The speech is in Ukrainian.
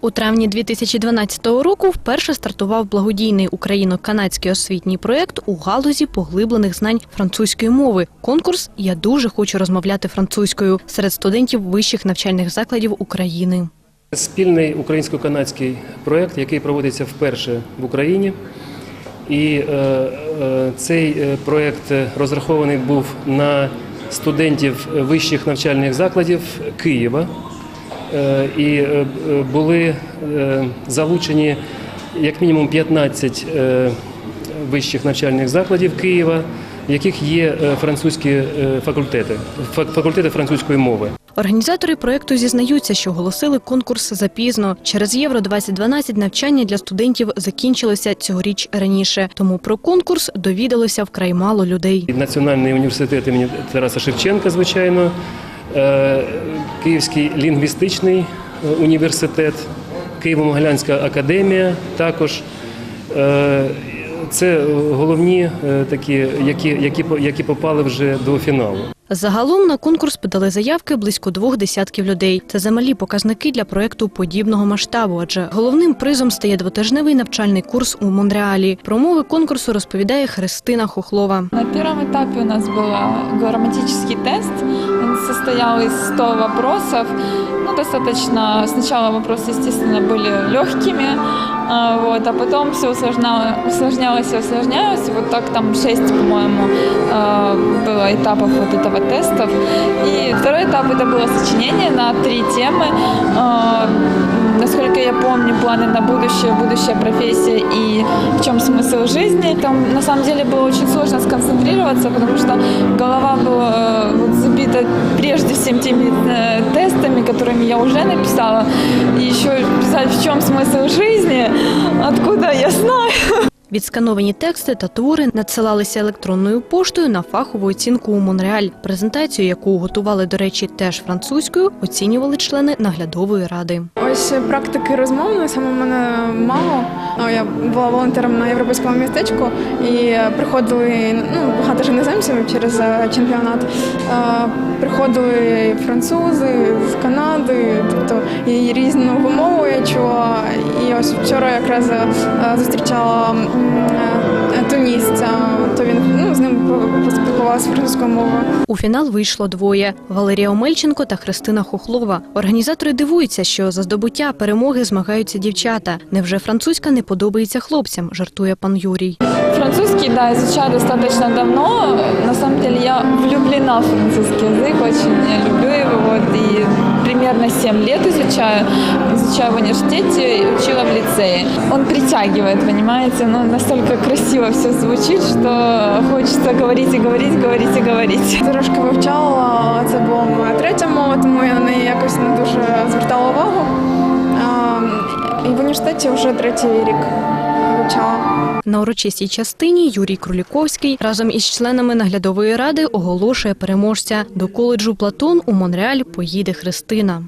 У травні 2012 року вперше стартував благодійний україно-канадський освітній проєкт у галузі поглиблених знань французької мови. Конкурс Я дуже хочу розмовляти французькою серед студентів вищих навчальних закладів України. Спільний українсько-канадський проєкт, який проводиться вперше в Україні. І е, е, цей е, проєкт розрахований був на студентів вищих навчальних закладів Києва. Е, і е, були е, залучені як мінімум 15 е, вищих навчальних закладів Києва, в яких є французькі факультети, факультети французької мови. Організатори проєкту зізнаються, що оголосили конкурс запізно. Через Євро 2012 навчання для студентів закінчилося цьогоріч раніше. Тому про конкурс довідалося вкрай мало людей. Національний університет імені Тараса Шевченка, звичайно, Київський лінгвістичний е, університет, Києво-Могилянська академія також. Е, Це головні е, такі, які, які, які попали вже до фіналу. Загалом на конкурс подали заявки близько двох десятків людей. Це замалі показники для проєкту подібного масштабу, адже головним призом стає двотижневий навчальний курс у Монреалі. Про умови конкурсу розповідає Христина Хохлова. На первом этапе у нас был а, грамматический тест. Он состоял из 100 вопросов. Ну, достаточно... Сначала вопросы, естественно, были легкими, а, вот, а потом все усложняло, усложнялось и усложнялось. И вот так там 6, по-моему, а, было этапов вот этого тестов. И второй этап это было сочинение на три темы. А, Насколько я помню, планы на будущее, будущая профессия и в чем смысл жизни. Там на самом деле было очень сложно сконцентрироваться, потому что голова была э, вот забита прежде всем теми э, тестами, которыми я уже написала. И еще писать в чем смысл жизни, откуда я знаю. Відскановані тексти та твори надсилалися електронною поштою на фахову оцінку у Монреаль. Презентацію, яку готували, до речі, теж французькою, оцінювали члени наглядової ради. Ось практики розмовної саме в мене мало. Я була волонтером на європейському містечку і приходили ну, багато ж іноземців через е, чемпіонат. Е, Приходили французи з Канади, тобто і різну мову ось вчора якраз е, зустрічала е, тунісця, то він ну, з ним поспілкувалася французькою мовою. У фінал вийшло двоє: Валерія Омельченко та Христина Хохлова. Організатори дивуються, що за здобуття перемоги змагаються дівчата. Невже французька не подобається хлопцям? жартує пан Юрій. Французский, да, изучаю достаточно давно. На самом деле я влюблена в французский язык, очень я люблю его. И примерно 7 лет изучаю. Изучаю в университете, учила в лицее. Он притягивает, понимаете? Ну, настолько красиво все звучит, что хочется говорить и говорить, говорить и говорить. Трошки вивчала, це була моя третя мова, тому я на неї якось не дуже звертала увагу. І в університеті вже третій рік вивчала. На урочистій частині Юрій Круліковський разом із членами наглядової ради оголошує переможця. До коледжу Платон у Монреаль поїде Христина.